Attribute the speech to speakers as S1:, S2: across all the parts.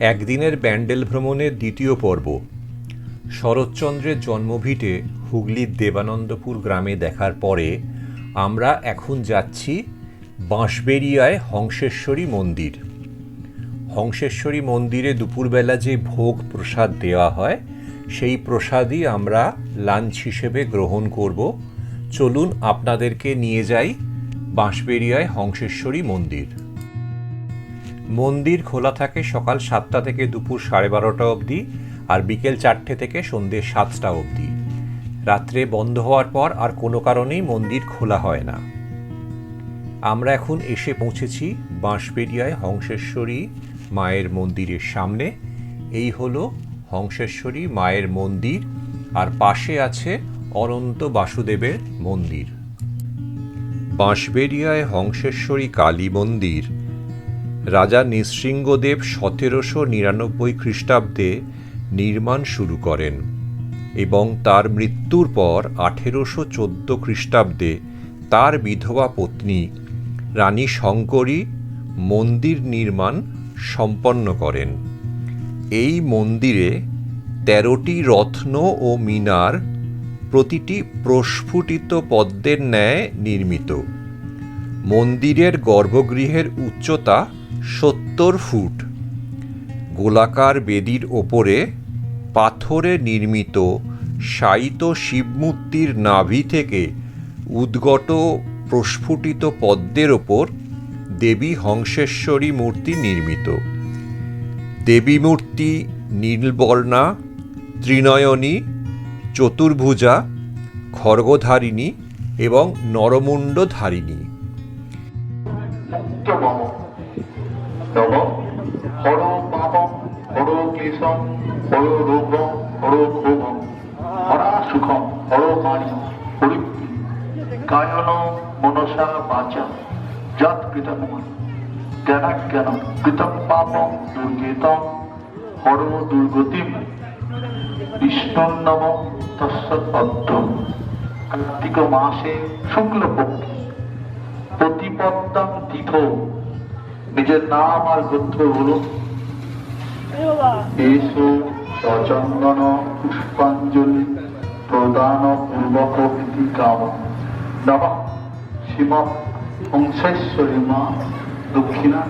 S1: একদিনের ব্যান্ডেল ভ্রমণের দ্বিতীয় পর্ব। শরৎচন্দ্রের জন্মভিটে হুগলির দেবানন্দপুর গ্রামে দেখার পরে আমরা এখন যাচ্ছি বাঁশবেরিয়ায় হংসেশ্বরী মন্দির। হংসেশ্বরী মন্দিরে দুপুরবেলা যে ভোগ প্রসাদ দেওয়া হয়, সেই প্রসাদই আমরা লাঞ্চ হিসেবে গ্রহণ করব। চলুন আপনাদেরকে নিয়ে যাই বাঁশবেরিয়ায় হংসেশ্বরী মন্দির। মন্দির খোলা থাকে সকাল সাতটা থেকে দুপুর সাড়ে বারোটা অবধি আর বিকেল চারটে থেকে সন্ধ্যে সাতটা অবধি। রাত্রে বন্ধ হওয়ার পর আর কোনো কারণেই মন্দির খোলা হয় না। আমরা এখন এসে পৌঁছেছি বাঁশবেড়িয়ায় হংসেশ্বরী মায়ের মন্দিরের সামনে। এই হলো হংসেশ্বরী মায়ের মন্দির আর পাশে আছে অনন্ত বাসুদেবের মন্দির। বাঁশবেড়িয়ায় হংসেশ্বরী কালী মন্দির। রাজা নৃসিংহদেব সতেরোশো নিরানব্বই খ্রিস্টাব্দে নির্মাণ শুরু করেন এবং তার মৃত্যুর পর আঠেরোশো চোদ্দ খ্রিস্টাব্দে তার বিধবা পত্নী রানী শঙ্করী মন্দির নির্মাণ সম্পন্ন করেন। এই মন্দিরে তেরোটি রত্ন ও মিনার প্রতিটি প্রস্ফুটিত পদ্মের ন্যায় নির্মিত। মন্দিরের গর্ভগৃহের উচ্চতা সত্তর ফুট। গোলাকার বেদির ওপরে পাথরে নির্মিত শায়িত শিবমূর্তির নাভি থেকে উদ্গত প্রস্ফুটিত পদ্মের ওপর দেবী হংসেশ্বরী মূর্তি নির্মিত। দেবী মূর্তি, নীলবর্ণা, ত্রিনয়নী, চতুর্ভুজা খড়গধারিণী এবং নরমুণ্ডধারিণী।
S2: নম। হর পাপম, হর ক্লেশম, হর রোগম, হর ক্ষোভম। হরা সুখম, হর কাণি হরিপ্তি কায়ন মনসা বাচা যৎ কৃতম। জ্ঞানাজ্ঞান কৃতম পাপম দুর্গেতম। হর দুর্গতিম বিষ্ণুর নম তৎসৎপদ্ম কার্তিক মাসে শুক্লপক্ষে প্রতিপত্তম তীর্থ নিজের নাম আর গোত্র বলুন। এসো সচন্দন, পুষ্পাঞ্জলি, প্রদান পূর্বক ইতি কাম নম শিব হংসেশ্বরী মা দক্ষিণা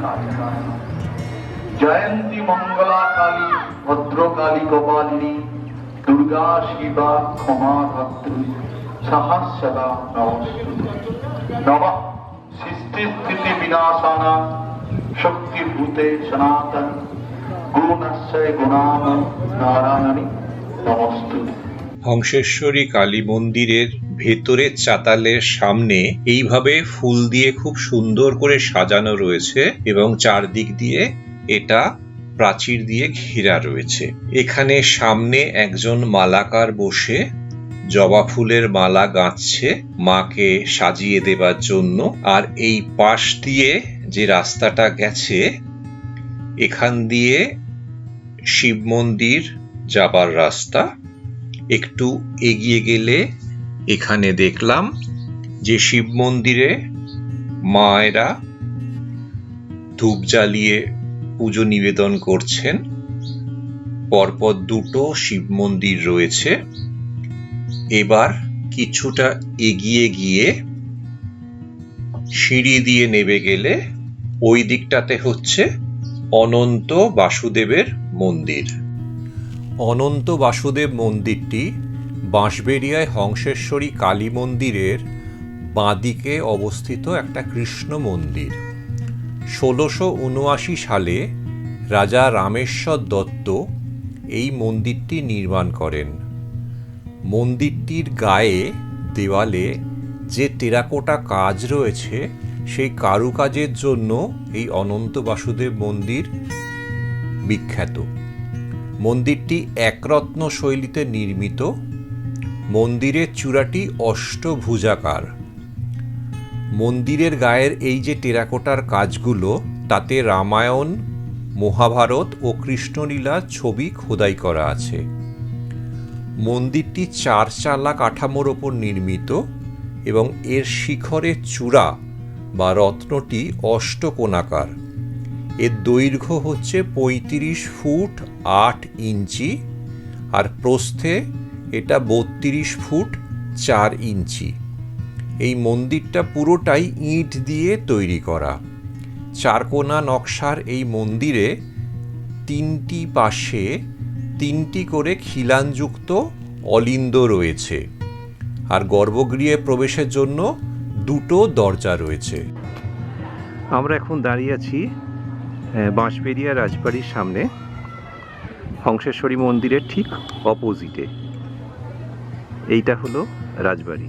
S2: জয়ন্তী মঙ্গলা কালী ভদ্রকালী গোপালিনী, দুর্গা শিবা ক্ষমা ধাত্রী সহস্রদা নমস্তুতে। নমঃ সৃষ্টি স্থিতি বিনাশানা শক্তিভূতে সনাতন, গুণাশ্রয় গুণাম নারায়ণী নমস্তুতে
S1: হংসেশ্বরী কালী মন্দিরের ভেতরের চাতালের সামনে এইভাবে ফুল দিয়ে খুব সুন্দর করে সাজানো রয়েছে এবং চারদিক দিয়ে এটা প্রাচীর দিয়ে ঘেরা রয়েছে। এখানে সামনে একজন মালাকার বসে জবা ফুলের মালা গাঁথছে, মাকে সাজিয়ে দেবার জন্য। আর এই পাশ দিয়ে যে রাস্তাটা গেছে, এখান দিয়ে শিব মন্দির যাবার রাস্তা। একটু এগিয়ে গেলে এখানে দেখলাম যে শিব মন্দিরে মায়েরা ধূপ জ্বালিয়ে পুজো নিবেদন করছেন। পরপর দুটো শিব মন্দির রয়েছে। এবার কিছুটা এগিয়ে গিয়ে সিঁড়ি দিয়ে নেবে গেলে ওই দিকটাতে হচ্ছে অনন্ত বাসুদেবের মন্দির। অনন্ত বাসুদেব মন্দিরটি বাঁশবেরিয়ায় হংসেশ্বরী কালী মন্দিরের বাঁদিকে অবস্থিত একটা কৃষ্ণ মন্দির। ষোলোশো উনআশি সালে রাজা রামেশ্বর দত্ত এই মন্দিরটি নির্মাণ করেন। মন্দিরটির গায়ে দেওয়ালে যে টেরাকোটা কাজ রয়েছে সেই কারুকাজের জন্য এই অনন্ত বাসুদেব মন্দির বিখ্যাত। মন্দিরটি একরত্ন শৈলীতে নির্মিত। মন্দিরের চূড়াটি অষ্টভুজাকার। মন্দিরের গায়ের এই যে টেরাকোটার কাজগুলো, তাতে রামায়ণ, মহাভারত ও কৃষ্ণলীলা ছবি খোদাই করা আছে। মন্দিরটি চার চালা কাঠামোর ওপর নির্মিত এবং এর শিখরের চূড়া বা রত্নটি অষ্টকোণাকার। এর দৈর্ঘ্য হচ্ছে পঁয়ত্রিশ ফুট আট ইঞ্চি আর প্রস্থে এটা বত্রিশ ফুট চার ইঞ্চি। এই মন্দিরটা পুরোটাই ইট দিয়ে তৈরি করা। চারকোনা নকশার এই মন্দিরে তিনটি পাশে তিনটি করে খিলানযুক্ত অলিন্দ রয়েছে। আর গর্ভগৃহে প্রবেশের জন্য দুটো দরজা রয়েছে। আমরা এখন দাঁড়িয়ে আছি বাঁশবেরিয়া রাজবাড়ির সামনে, হংসেশ্বরী মন্দিরের ঠিক অপোজিটে। এইটা হলো রাজবাড়ি।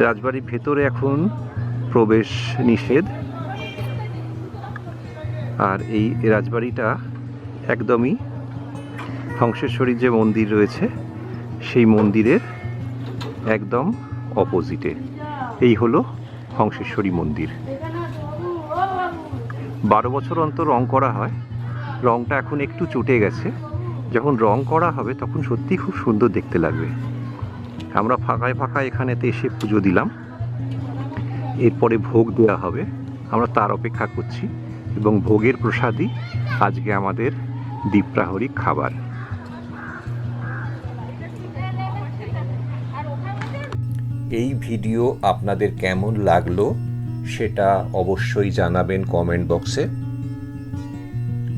S1: রাজবাড়ির ভেতরে এখন প্রবেশ নিষেধ। আর এই রাজবাড়িটা একদমই ধ্বংসেশ্বরীর যে মন্দির রয়েছে, সেই মন্দিরের একদম অপোজিটে। এই হলো হংসেশ্বরী মন্দির। বারো বছর অন্তর রং করা হয়। রংটা এখন একটু চটে গেছে। যখন রং করা হবে, তখন সত্যি খুব সুন্দর দেখতে লাগবে। আমরা ফাঁকায় ফাঁকায় এখানেতে এসে পুজো দিলাম। এরপরে ভোগ দেওয়া হবে। আমরা তার অপেক্ষা করছি এবং ভোগের প্রসাদই আজকে আমাদের দ্বীপ্রাহরিক খাবার। এই ভিডিও আপনাদের কেমন লাগল সেটা অবশ্যই জানাবেন কমেন্ট বক্সে।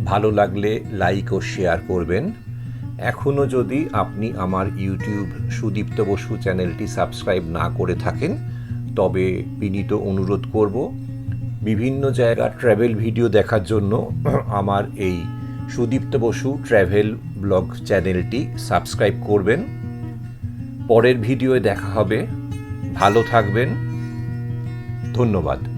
S1: ভালো লাগলে লাইক ও শেয়ার করবেন। এখনও যদি আপনি আমার ইউটিউব সুদীপ্ত বসু চ্যানেলটি সাবস্ক্রাইব না করে থাকেন, তবে বিনীত অনুরোধ করব, বিভিন্ন জায়গার ট্র্যাভেল ভিডিও দেখার জন্য আমার এই সুদীপ্ত বসু ট্র্যাভেল ব্লগ চ্যানেলটি সাবস্ক্রাইব করবেন। পরের ভিডিওয়ে দেখা হবে। ভালো থাকবেন। ধন্যবাদ।